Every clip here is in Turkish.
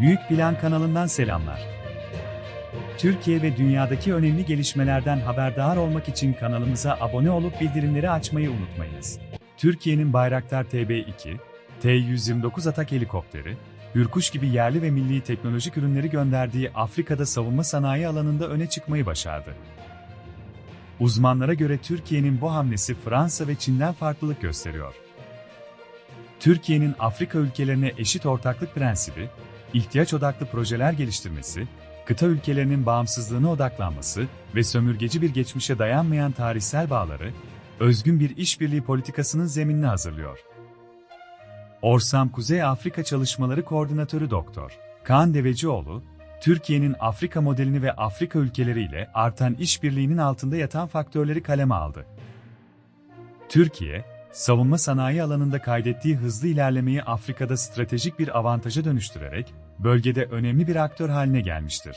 Büyük Plan kanalından selamlar. Türkiye ve dünyadaki önemli gelişmelerden haberdar olmak için kanalımıza abone olup bildirimleri açmayı unutmayınız. Türkiye'nin Bayraktar TB2, T-129 atak helikopteri, Hürkuş gibi yerli ve milli teknolojik ürünleri gönderdiği Afrika'da savunma sanayi alanında öne çıkmayı başardı. Uzmanlara göre Türkiye'nin bu hamlesi Fransa ve Çin'den farklılık gösteriyor. Türkiye'nin Afrika ülkelerine eşit ortaklık prensibi, ihtiyaç odaklı projeler geliştirmesi, kıta ülkelerinin bağımsızlığına odaklanması ve sömürgeci bir geçmişe dayanmayan tarihsel bağları, özgün bir işbirliği politikasının zeminini hazırlıyor. Orsam Kuzey Afrika Çalışmaları Koordinatörü Doktor Kaan Devecioğlu, Türkiye'nin Afrika modelini ve Afrika ülkeleriyle artan işbirliğinin altında yatan faktörleri kaleme aldı. Türkiye, savunma sanayi alanında kaydettiği hızlı ilerlemeyi Afrika'da stratejik bir avantaja dönüştürerek, bölgede önemli bir aktör haline gelmiştir.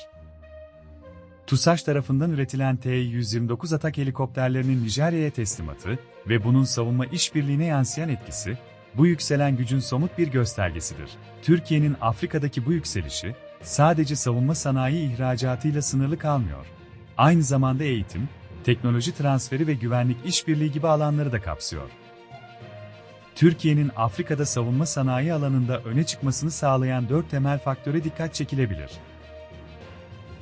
TUSAŞ tarafından üretilen T-129 atak helikopterlerinin Nijerya'ya teslimatı ve bunun savunma işbirliğine yansıyan etkisi, bu yükselen gücün somut bir göstergesidir. Türkiye'nin Afrika'daki bu yükselişi, sadece savunma sanayi ihracatıyla sınırlı kalmıyor. Aynı zamanda eğitim, teknoloji transferi ve güvenlik işbirliği gibi alanları da kapsıyor. Türkiye'nin Afrika'da savunma sanayi alanında öne çıkmasını sağlayan dört temel faktöre dikkat çekilebilir.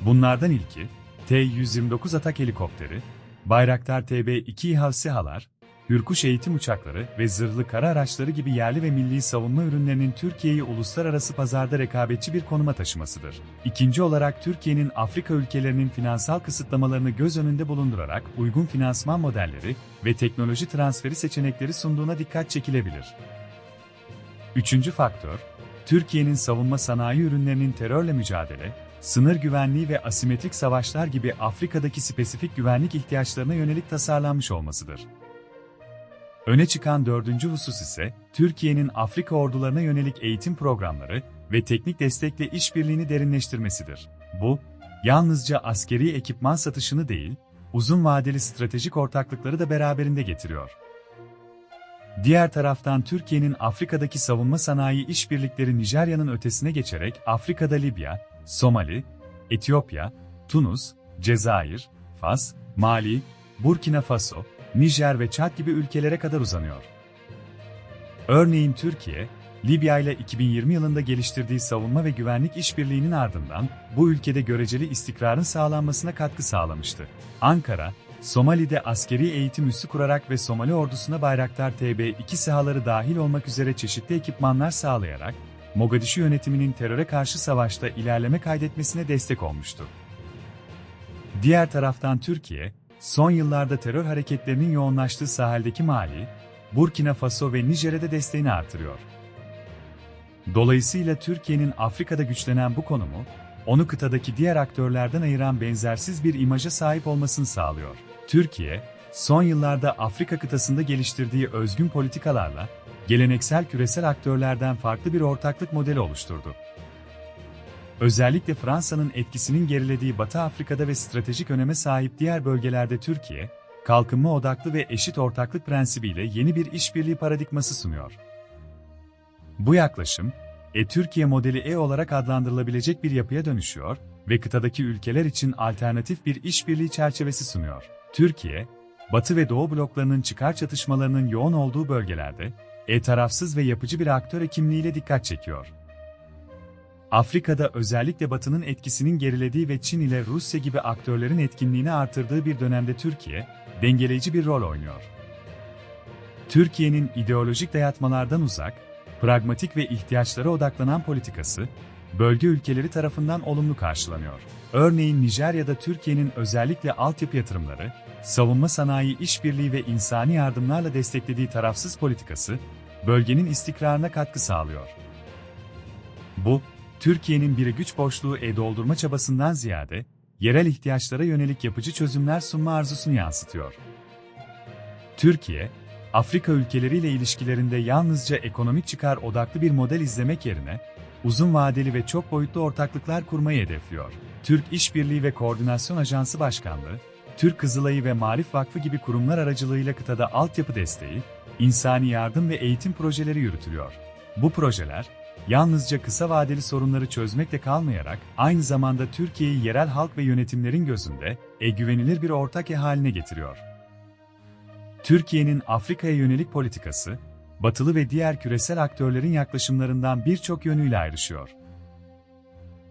Bunlardan ilki, T-129 atak helikopteri, Bayraktar TB2 İHA SİHA'lar, Hürkuş eğitim uçakları ve zırhlı kara araçları gibi yerli ve milli savunma ürünlerinin Türkiye'yi uluslararası pazarda rekabetçi bir konuma taşımasıdır. İkinci olarak Türkiye'nin Afrika ülkelerinin finansal kısıtlamalarını göz önünde bulundurarak uygun finansman modelleri ve teknoloji transferi seçenekleri sunduğuna dikkat çekilebilir. Üçüncü faktör, Türkiye'nin savunma sanayi ürünlerinin terörle mücadele, sınır güvenliği ve asimetrik savaşlar gibi Afrika'daki spesifik güvenlik ihtiyaçlarına yönelik tasarlanmış olmasıdır. Öne çıkan dördüncü husus ise, Türkiye'nin Afrika ordularına yönelik eğitim programları ve teknik destekle işbirliğini derinleştirmesidir. Bu, yalnızca askeri ekipman satışını değil, uzun vadeli stratejik ortaklıkları da beraberinde getiriyor. Diğer taraftan Türkiye'nin Afrika'daki savunma sanayi işbirlikleri Nijerya'nın ötesine geçerek Afrika'da Libya, Somali, Etiyopya, Tunus, Cezayir, Fas, Mali, Burkina Faso, Nijer ve Çad gibi ülkelere kadar uzanıyor. Örneğin Türkiye, Libya ile 2020 yılında geliştirdiği savunma ve güvenlik işbirliğinin ardından bu ülkede göreceli istikrarın sağlanmasına katkı sağlamıştı. Ankara, Somali'de askeri eğitim üssü kurarak ve Somali ordusuna Bayraktar TB2 SİHA'ları dahil olmak üzere çeşitli ekipmanlar sağlayarak, Mogadişu yönetiminin teröre karşı savaşta ilerleme kaydetmesine destek olmuştu. Diğer taraftan Türkiye, son yıllarda terör hareketlerinin yoğunlaştığı saheldeki Mali, Burkina Faso ve Nijer'e desteğini artırıyor. Dolayısıyla Türkiye'nin Afrika'da güçlenen bu konumu, onu kıtadaki diğer aktörlerden ayıran benzersiz bir imaja sahip olmasını sağlıyor. Türkiye, son yıllarda Afrika kıtasında geliştirdiği özgün politikalarla, geleneksel küresel aktörlerden farklı bir ortaklık modeli oluşturdu. Özellikle Fransa'nın etkisinin gerilediği Batı Afrika'da ve stratejik öneme sahip diğer bölgelerde Türkiye, kalkınma odaklı ve eşit ortaklık prensibiyle yeni bir işbirliği paradigması sunuyor. Bu yaklaşım, E-Türkiye modeli E olarak adlandırılabilecek bir yapıya dönüşüyor ve kıtadaki ülkeler için alternatif bir işbirliği çerçevesi sunuyor. Türkiye, Batı ve Doğu bloklarının çıkar çatışmalarının yoğun olduğu bölgelerde, e-tarafsız ve yapıcı bir aktör kimliğiyle dikkat çekiyor. Afrika'da özellikle Batı'nın etkisinin gerilediği ve Çin ile Rusya gibi aktörlerin etkinliğini artırdığı bir dönemde Türkiye, dengeleyici bir rol oynuyor. Türkiye'nin ideolojik dayatmalardan uzak, pragmatik ve ihtiyaçlara odaklanan politikası, bölge ülkeleri tarafından olumlu karşılanıyor. Örneğin Nijerya'da Türkiye'nin özellikle altyapı yatırımları, savunma sanayi işbirliği ve insani yardımlarla desteklediği tarafsız politikası, bölgenin istikrarına katkı sağlıyor. Bu, Türkiye'nin bir güç boşluğu e-doldurma çabasından ziyade, yerel ihtiyaçlara yönelik yapıcı çözümler sunma arzusunu yansıtıyor. Türkiye, Afrika ülkeleriyle ilişkilerinde yalnızca ekonomik çıkar odaklı bir model izlemek yerine, uzun vadeli ve çok boyutlu ortaklıklar kurmayı hedefliyor. Türk İşbirliği ve Koordinasyon Ajansı Başkanlığı, Türk Kızılayı ve Marif Vakfı gibi kurumlar aracılığıyla kıtada altyapı desteği, insani yardım ve eğitim projeleri yürütülüyor. Bu projeler, yalnızca kısa vadeli sorunları çözmekle kalmayarak, aynı zamanda Türkiye'yi yerel halk ve yönetimlerin gözünde, e güvenilir bir ortak e haline getiriyor. Türkiye'nin Afrika'ya yönelik politikası, batılı ve diğer küresel aktörlerin yaklaşımlarından birçok yönüyle ayrışıyor.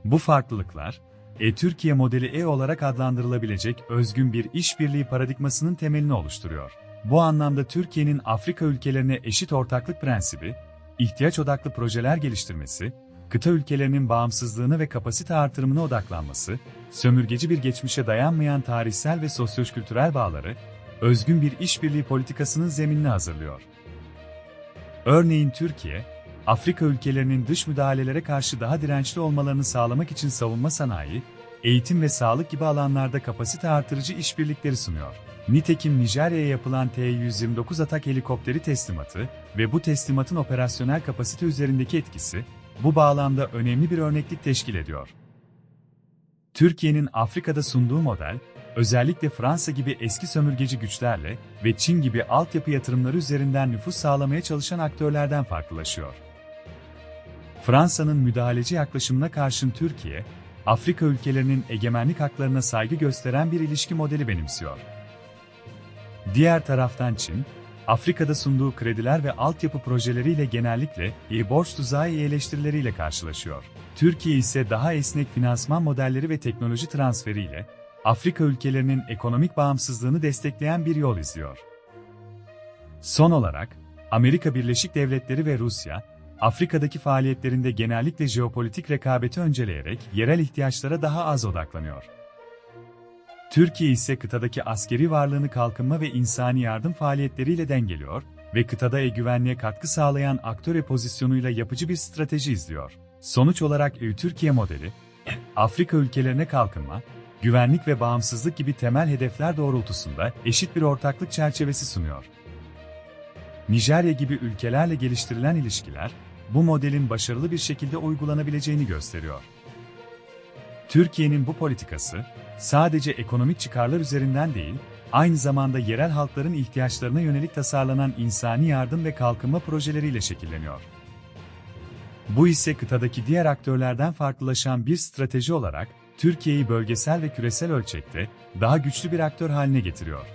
Bu farklılıklar, e-Türkiye modeli E olarak adlandırılabilecek özgün bir işbirliği paradigmasının temelini oluşturuyor. Bu anlamda Türkiye'nin Afrika ülkelerine eşit ortaklık prensibi, ihtiyaç odaklı projeler geliştirmesi, kıta ülkelerinin bağımsızlığını ve kapasite artırımına odaklanması, sömürgeci bir geçmişe dayanmayan tarihsel ve sosyokültürel bağları, özgün bir işbirliği politikasının zeminini hazırlıyor. Örneğin Türkiye, Afrika ülkelerinin dış müdahalelere karşı daha dirençli olmalarını sağlamak için savunma sanayi, eğitim ve sağlık gibi alanlarda kapasite artırıcı işbirlikleri sunuyor. Nitekim Nijerya'ya yapılan T-129 atak helikopteri teslimatı ve bu teslimatın operasyonel kapasite üzerindeki etkisi, bu bağlamda önemli bir örneklik teşkil ediyor. Türkiye'nin Afrika'da sunduğu model, özellikle Fransa gibi eski sömürgeci güçlerle ve Çin gibi altyapı yatırımları üzerinden nüfus sağlamaya çalışan aktörlerden farklılaşıyor. Fransa'nın müdahaleci yaklaşımına karşın Türkiye, Afrika ülkelerinin egemenlik haklarına saygı gösteren bir ilişki modeli benimsiyor. Diğer taraftan Çin, Afrika'da sunduğu krediler ve altyapı projeleriyle genellikle iyi borç tuzağı eleştirileriyle karşılaşıyor. Türkiye ise daha esnek finansman modelleri ve teknoloji transferiyle Afrika ülkelerinin ekonomik bağımsızlığını destekleyen bir yol izliyor. Son olarak, Amerika Birleşik Devletleri ve Rusya, Afrika'daki faaliyetlerinde genellikle jeopolitik rekabeti önceleyerek yerel ihtiyaçlara daha az odaklanıyor. Türkiye ise kıtadaki askeri varlığını kalkınma ve insani yardım faaliyetleriyle dengeliyor ve kıtada e-güvenliğe katkı sağlayan aktöre pozisyonuyla yapıcı bir strateji izliyor. Sonuç olarak EU-Türkiye modeli, Afrika ülkelerine kalkınma, güvenlik ve bağımsızlık gibi temel hedefler doğrultusunda eşit bir ortaklık çerçevesi sunuyor. Nijerya gibi ülkelerle geliştirilen ilişkiler, bu modelin başarılı bir şekilde uygulanabileceğini gösteriyor. Türkiye'nin bu politikası, sadece ekonomik çıkarlar üzerinden değil, aynı zamanda yerel halkların ihtiyaçlarına yönelik tasarlanan insani yardım ve kalkınma projeleriyle şekilleniyor. Bu ise kıtadaki diğer aktörlerden farklılaşan bir strateji olarak, Türkiye'yi bölgesel ve küresel ölçekte daha güçlü bir aktör haline getiriyor.